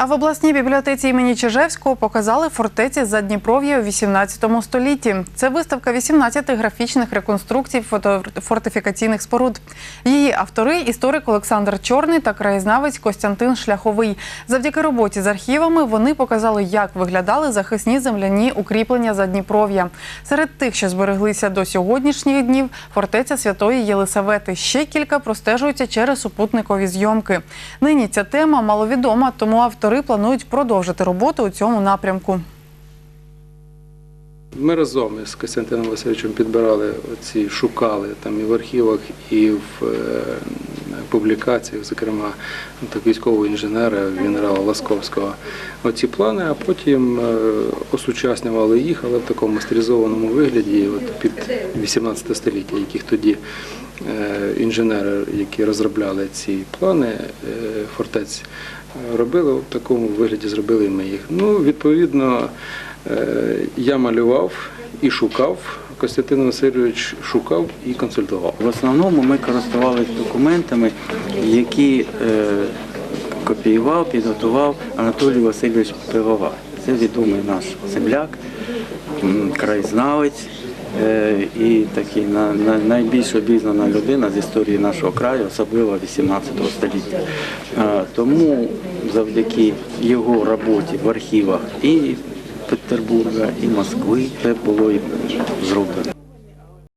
А в обласній бібліотеці імені Чижевського показали фортеці Задніпров'я у 18 столітті. Це виставка 18 графічних реконструкцій фортифікаційних споруд. Її автори історик Олександр Чорний та краєзнавець Костянтин Шляховий. Завдяки роботі з архівами вони показали, як виглядали захисні земляні укріплення Задніпров'я. Серед тих, що збереглися до сьогоднішніх днів, фортеця Святої Єлисавети. Ще кілька простежуються через супутникові зйомки. Нині ця тема маловідома, тому автори планують продовжити роботу у цьому напрямку. Ми разом із Костянтином Васильовичем підбирали оці, шукали там і в архівах, і в е, публікаціях, зокрема так, військового інженера генерала Ласковського. Оці плани, а потім е, осучаснювали їх, але в такому стилізованому вигляді, от під 18 століття, яких тоді е, інженери, які розробляли ці плани фортець, робили в такому вигляді, зробили ми їх. Ну, відповідно. Е, Я малював і шукав. Костянтин Васильович шукав і консультував. В основному ми користувалися документами, які е, копіював, підготував Анатолій Васильович Пивовар. Це відомий наш земляк, краєзнавець е, і такий на, на, найбільш обізнана людина з історії нашого краю, особливо 18 століття. Тому завдяки його роботі в архівах і Петербурга, і Москви це було зроблено.